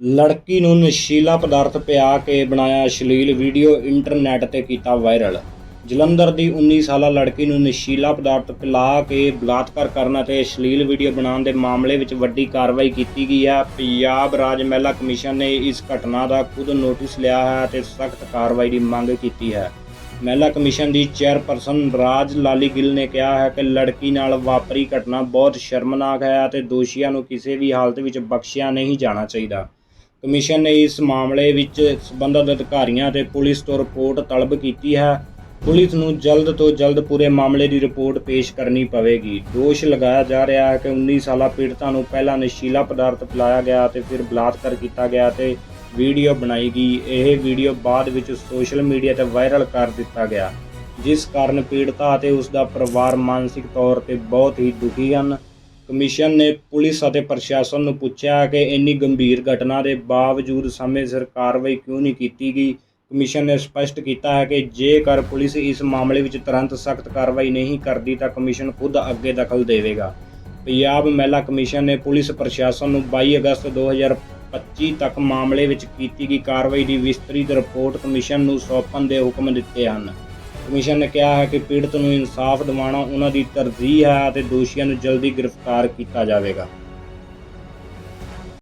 ਲੜਕੀ ਨੂੰ ਨਸ਼ੀਲਾ ਪਦਾਰਥ ਪਿਆ ਕੇ ਬਣਾਇਆ ਅਸ਼ਲੀਲ ਵੀਡੀਓ ਇੰਟਰਨੈਟ ਤੇ ਕੀਤਾ ਵਾਇਰਲ। ਜਲੰਧਰ ਦੀ 19 ਸਾਲਾ ਲੜਕੀ ਨੂੰ ਨਸ਼ੀਲਾ ਪਦਾਰਥ ਪਿਲਾ ਕੇ ਬਲਾਤਕਾਰ ਕਰਨ ਅਤੇ ਅਸ਼ਲੀਲ ਵੀਡੀਓ ਬਣਾਉਣ ਦੇ ਮਾਮਲੇ ਵਿੱਚ ਵੱਡੀ ਕਾਰਵਾਈ ਕੀਤੀ ਗਈ ਹੈ। ਪੰਜਾਬ ਰਾਜ ਮਹਿਲਾ ਕਮਿਸ਼ਨ ਨੇ ਇਸ ਘਟਨਾ ਦਾ ਖੁਦ ਨੋਟਿਸ ਲਿਆ ਹੈ ਅਤੇ ਸਖਤ ਕਾਰਵਾਈ ਦੀ ਮੰਗ ਕੀਤੀ ਹੈ। ਮਹਿਲਾ ਕਮਿਸ਼ਨ ਦੀ ਚੇਅਰਪਰਸਨ ਰਾਜ ਲਾਲੀ ਗਿੱਲ ਨੇ ਕਿਹਾ ਹੈ ਕਿ ਲੜਕੀ ਨਾਲ ਵਾਪਰੀ ਘਟਨਾ ਬਹੁਤ ਸ਼ਰਮਨਾਕ ਹੈ ਅਤੇ ਦੋਸ਼ੀਆਂ ਨੂੰ ਕਿਸੇ ਵੀ ਹਾਲਤ ਵਿੱਚ ਬਖਸ਼ਿਆ ਨਹੀਂ ਜਾਣਾ ਚਾਹੀਦਾ। ਕਮਿਸ਼ਨ ਨੇ ਇਸ ਮਾਮਲੇ ਵਿੱਚ ਸਬੰਧਤ ਅਧਿਕਾਰੀਆਂ ਅਤੇ ਪੁਲਿਸ ਤੋਂ ਰਿਪੋਰਟ ਤਲਬ ਕੀਤੀ ਹੈ। ਪੁਲਿਸ ਨੂੰ ਜਲਦ ਤੋਂ ਜਲਦ ਪੂਰੇ ਮਾਮਲੇ ਦੀ ਰਿਪੋਰਟ ਪੇਸ਼ ਕਰਨੀ ਪਵੇਗੀ। ਦੋਸ਼ ਲਗਾਇਆ ਜਾ ਰਿਹਾ ਹੈ ਕਿ 19 ਸਾਲਾ ਪੀੜਤਾ ਨੂੰ ਪਹਿਲਾਂ ਨਸ਼ੀਲਾ ਪਦਾਰਥ ਪਿਲਾਇਆ ਗਿਆ ਅਤੇ ਫਿਰ ਬਲਾਤਕਾਰ ਕੀਤਾ ਗਿਆ ਤੇ ਵੀਡੀਓ ਬਣਾਈ ਗਈ। ਇਹ ਵੀਡੀਓ ਬਾਅਦ ਵਿੱਚ ਸੋਸ਼ਲ ਮੀਡੀਆ ਤੇ ਵਾਇਰਲ ਕਰ ਦਿੱਤਾ ਗਿਆ, ਜਿਸ ਕਾਰਨ ਪੀੜਤਾ ਅਤੇ ਉਸ ਦਾ ਪਰਿਵਾਰ ਮਾਨਸਿਕ ਤੌਰ ਤੇ ਬਹੁਤ ਹੀ ਦੁਖੀ ਹਨ। ਕਮਿਸ਼ਨ ਨੇ ਪੁਲਿਸ ਅਤੇ ਪ੍ਰਸ਼ਾਸਨ ਨੂੰ ਪੁੱਛਿਆ ਕਿ ਇੰਨੀ ਗੰਭੀਰ ਘਟਨਾ ਦੇ ਬਾਵਜੂਦ ਸਮੇਂ ਸਿਰ ਕਾਰਵਾਈ ਕਿਉਂ ਨਹੀਂ ਕੀਤੀ ਗਈ। ਕਮਿਸ਼ਨ ਨੇ ਸਪਸ਼ਟ ਕੀਤਾ ਹੈ ਕਿ ਜੇਕਰ ਪੁਲਿਸ ਇਸ ਮਾਮਲੇ ਵਿੱਚ ਤੁਰੰਤ ਸਖਤ ਕਾਰਵਾਈ ਨਹੀਂ ਕਰਦੀ ਤਾਂ ਕਮਿਸ਼ਨ ਖੁਦ ਅੱਗੇ ਦਖਲ ਦੇਵੇਗਾ। ਪੰਜਾਬ ਮਹਿਲਾ ਕਮਿਸ਼ਨ ਨੇ ਪੁਲਿਸ ਪ੍ਰਸ਼ਾਸਨ ਨੂੰ 22 ਅਗਸਤ 2025 ਤੱਕ ਮਾਮਲੇ ਵਿੱਚ ਕੀਤੀ ਗਈ ਕਾਰਵਾਈ ਦੀ ਵਿਸਤ੍ਰਿਤ ਰਿਪੋਰਟ ਕਮਿਸ਼ਨ ਨੂੰ ਸੌਂਪਣ ਦੇ ਹੁਕਮ ਦਿੱਤੇ ਹਨ। ਕਮਿਸ਼ਨ ਨੇ ਕਿਹਾ ਹੈ ਕਿ ਪੀੜਤ ਨੂੰ ਇਨਸਾਫ ਦਿਵਾਉਣਾ ਉਹਨਾਂ ਦੀ ਤਰਜੀਹ ਹੈ ਅਤੇ ਦੋਸ਼ੀਆਂ ਨੂੰ ਜਲਦੀ ਗ੍ਰਿਫਤਾਰ ਕੀਤਾ ਜਾਵੇਗਾ।